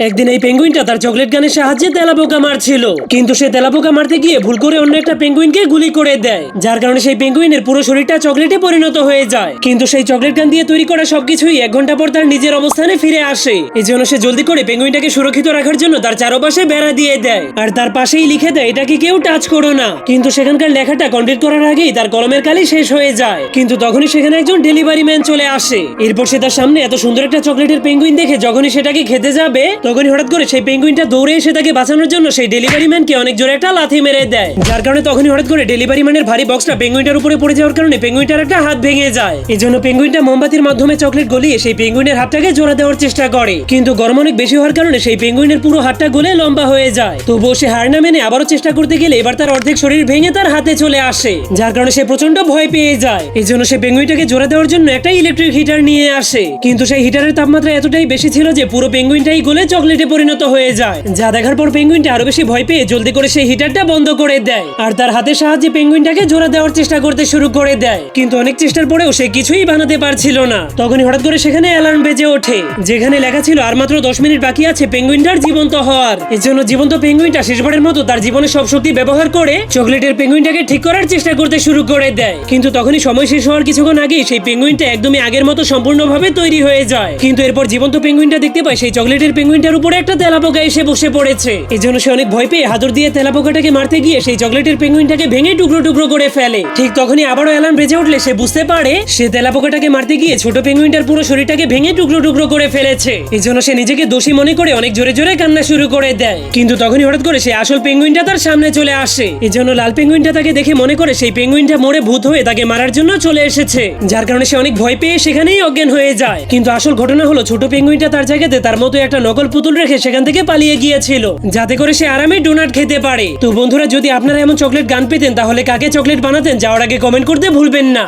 একদিন এই পেঙ্গুইনটা তার চকলেট গানের সাহায্যে তেলাপোকা মারছিল। কিন্তু সে তেলাপোকা মারতে গিয়ে ভুল করে অন্য একটা পেঙ্গুইনকে গুলি করে দেয়। যার কারণে সেই পেঙ্গুইনের পুরো শরীরটা চকলেটে পরিণত হয়ে যায়। কিন্তু সেই চকলেট গান দিয়ে তৈরি করা সবকিছুই এক ঘণ্টা পর তার নিজের অবস্থানে ফিরে আসে। এই জন্য সে জলদি করে পেঙ্গুইনটাকে সুরক্ষিত রাখার জন্য তার চারপাশে বেড়া দিয়ে দেয়। আর তার পাশেই লিখে দেয়, এটাকে কেউ টাচ করো না। কিন্তু সেখানকার লেখাটা কমপ্লিট করার আগেই তার কলমের কালি শেষ হয়ে যায়। কিন্তু তখনই সেখানে একজন ডেলিভারি ম্যান চলে আসে। এরপর সে তার সামনে এত সুন্দর একটা চকলেটের পেঙ্গুইন দেখে যখনই সেটাকে খেতে যাবে তখনই হঠাৎ করে সেই পেঙ্গুইনটা দৌড়ে এসে তাকে বাঁচানোর জন্য সেই ডেলিভারি ম্যানকে অনেক জোরে একটা লাথি মেরে দেয়। যার কারণে তখনই হঠাৎ করে ডেলিভারি ম্যানের ভারী বক্সটা পেঙ্গুইনটার উপরে পড়ে যাওয়ার কারণে পেঙ্গুইনটার একটা হাত ভেঙে যায়। এই জন্য পেঙ্গুইনটা মোমবাতির মাধ্যমে চকলেট গলিয়ে সেই পেঙ্গুইনের হাতটাকে জোড়া দেওয়ার চেষ্টা করে। কিন্তু গরম অনেক বেশি হওয়ার কারণে সেই পেঙ্গুইনের পুরো হাতটা গলে লম্বা হয়ে যায়। তবুও সে হার না মেনে আবারও চেষ্টা করতে গেলে এবার তার অর্ধেক শরীর ভেঙে তার হাতে চলে আসে। যার কারণে সে প্রচণ্ড ভয় পেয়ে যায়। এই জন্য সে পেঙ্গুইনটাকে জোড়া দেওয়ার জন্য একটা ইলেকট্রিক হিটার নিয়ে আসে। কিন্তু সেই হিটারের তাপমাত্রা এতটাই বেশি ছিল যে পুরো পেঙ্গুইনটাই গলে চকলেটে পরিণত হয়ে যায়। যা দেখার পর পেঙ্গুইনটা আরও বেশি ভয় পেয়ে জলদি করে সেই হিটারটা বন্ধ করে দেয়। আর তার হাতের সাহায্যে পেঙ্গুইনটাকে জোড়া দেওয়ার চেষ্টা করতে শুরু করে দেয়। কিন্তু অনেক চেষ্টার পরেও সে কিছুই বানাতে পারছিল না। তখনই হঠাৎ করে সেখানে অ্যালার্ম বেজে ওঠে। যেখানে লেখা ছিল, আর মাত্র দশ মিনিট বাকি আছে, পেঙ্গুইনটার জীবন্ত হওয়ার। এর জন্য জীবন্ত পেঙ্গুইনটা শেষবারের মতো তার জীবনের সব শক্তি ব্যবহার করে চকলেটের পেঙ্গুইনটাকে ঠিক করার চেষ্টা করতে শুরু করে দেয়। কিন্তু তখনই সময় শেষ হওয়ার কিছুক্ষণ আগেই সেই পেঙ্গুইনটা একদমই আগের মতো সম্পূর্ণভাবে তৈরি হয়ে যায়। কিন্তু এরপর জীবন্ত পেঙ্গুইনটা দেখতে পায়, সেই চকলেটের পেঙ্গুইনটার উপরে একটা তেলাপোকা এসে বসে পড়েছে। এই জন্য সে অনেক ভয় পেয়ে হাতুর দিয়ে তেলাপোকাটাকে মারতে গিয়ে সেই চকলেটের পেঙ্গুইনটাকে ভেঙে টুকরো টুকরো করে ফেলে। ঠিক তখনই আবারও অ্যালার্ম বেজে উঠলে সে বুঝতে পারে, সে তেলাপোকাটাকে মারতে গিয়ে ছোট পেঙ্গুইনটার পুরো শরীরটাকে ভেঙে টুকরো টুকরো করে ফেলেছে। এই জন্য সে নিজেকে দোষী মনে করে অনেক জোরে জোরে কান্না শুরু করে দেয়। কিন্তু তখনই হঠাৎ করে সে আসল পেঙ্গুইনটা তার সামনে চলে আসে। এই জন্য লাল পেঙ্গুইনটা তাকে দেখে মনে করে সেই পেঙ্গুইনটা মরে ভূত হয়ে তাকে মারার জন্য চলে এসেছে। যার কারণে সে অনেক ভয় পেয়ে সেখানেই অজ্ঞান হয়ে যায়। কিন্তু আসল ঘটনা হলো ছোট পেঙ্গুইনটা তার জায়গাতে তার মতো একটা নকল পুতুল রেখে সেখান থেকে পালিয়ে গিয়েছিল। যাতে করে সে আরামে ডোনাট খেতে পারে। তো বন্ধুরা, যদি আপনারা এমন চকলেট গান পেতেন, তাহলে কাকে চকলেট বানাতেন, যাওয়ার আগে কমেন্ট করতে ভুলবেন না।